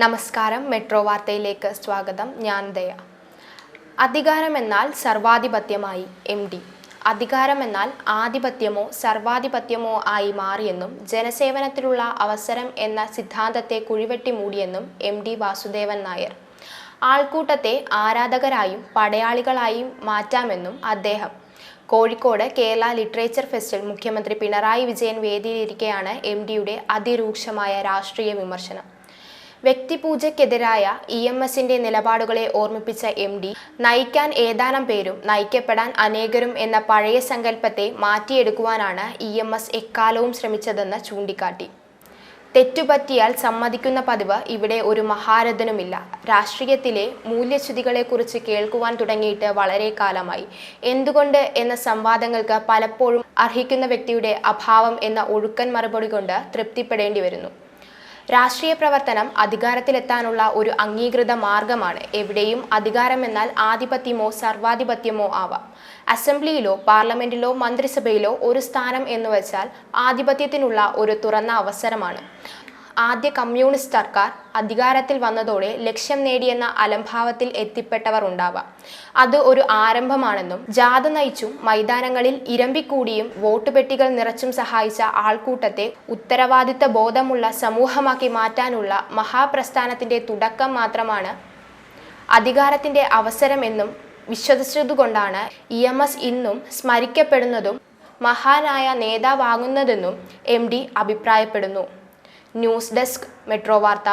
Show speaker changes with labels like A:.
A: നമസ്കാരം മെട്രോ വാർത്തയിലേക്ക് സ്വാഗതം. ഞാൻ ദയ. അധികാരമെന്നാൽ സർവാധിപത്യമായി എം ഡി. അധികാരമെന്നാൽ ആധിപത്യമോ സർവാധിപത്യമോ ആയി മാറിയെന്നും ജനസേവനത്തിലുള്ള അവസരം എന്ന സിദ്ധാന്തത്തെ കുഴിവെട്ടി മൂടിയെന്നും എം ഡി വാസുദേവൻ നായർ. ആൾക്കൂട്ടത്തെ ആരാധകരായും പടയാളികളായും മാറ്റാമെന്നും അദ്ദേഹം. കോഴിക്കോട് കേരള ലിറ്ററേച്ചർ ഫെസ്റ്റിൽ മുഖ്യമന്ത്രി പിണറായി വിജയൻ വേദിയിലിരിക്കെയാണ് എം ഡിയുടെ അതിരൂക്ഷമായ രാഷ്ട്രീയ വിമർശനം. വ്യക്തിപൂജയ്ക്കെതിരായ ഇ എം എസിന്റെ നിലപാടുകളെ ഓർമ്മിപ്പിച്ച എം ഡി നയിക്കാൻ ഏതാനും പേരും നയിക്കപ്പെടാൻ അനേകരും എന്ന പഴയ സങ്കല്പത്തെ മാറ്റിയെടുക്കുവാനാണ് ഇ എം എസ് എക്കാലവും ശ്രമിച്ചതെന്ന് ചൂണ്ടിക്കാട്ടി. തെറ്റുപറ്റിയാൽ സമ്മതിക്കുന്ന പതിവ് ഇവിടെ ഒരു മഹാരഥനുമില്ല. രാഷ്ട്രീയത്തിലെ മൂല്യച്യുതികളെക്കുറിച്ച് കേൾക്കുവാൻ തുടങ്ങിയിട്ട് വളരെ കാലമായി. എന്തുകൊണ്ട് എന്ന സംവാദങ്ങൾക്ക് പലപ്പോഴും അർഹിക്കുന്ന വ്യക്തിയുടെ അഭാവം എന്ന ഒഴുക്കൻ മറുപടി കൊണ്ട് തൃപ്തിപ്പെടേണ്ടി വരുന്നു രാഷ്ട്രീയ പ്രവർത്തനം അധികാരത്തിലെത്താനുള്ള ഒരു അംഗീകൃത മാർഗമാണ് എവിടെയും അധികാരം എന്നാൽ ആധിപത്യമോ സർവാധിപത്യമോ ആവാം. അസംബ്ലിയിലോ പാർലമെന്റിലോ മന്ത്രിസഭയിലോ ഒരു സ്ഥാനം എന്ന് വെച്ചാൽ ആധിപത്യത്തിനുള്ള ഒരു തുറന്ന അവസരമാണ്. ആദ്യ കമ്മ്യൂണിസ്റ്റ് സർക്കാർ അധികാരത്തിൽ വന്നതോടെ ലക്ഷ്യം നേടിയെന്ന അലംഭാവത്തിൽ എത്തിപ്പെട്ടവർ ഉണ്ടാവാം. അത് ഒരു ആരംഭമാണെന്നും ജാഥ നയിച്ചും മൈതാനങ്ങളിൽ ഇരമ്പിക്കൂടിയും വോട്ട് പെട്ടികൾ നിറച്ചും സഹായിച്ച ആൾക്കൂട്ടത്തെ ഉത്തരവാദിത്ത ബോധമുള്ള സമൂഹമാക്കി മാറ്റാനുള്ള മഹാപ്രസ്ഥാനത്തിന്റെ തുടക്കം മാത്രമാണ് അധികാരത്തിന്റെ അവസരമെന്നും വിശ്വസിച്ചതുകൊണ്ടാണ് ഇ എം എസ് ഇന്നും സ്മരിക്കപ്പെടുന്നതും മഹാനായ നേതാവാകുന്നതെന്നും എം ഡി അഭിപ്രായപ്പെടുന്നു. ന്യൂസ് ഡെസ്ക് മെട്രോ വാർത്ത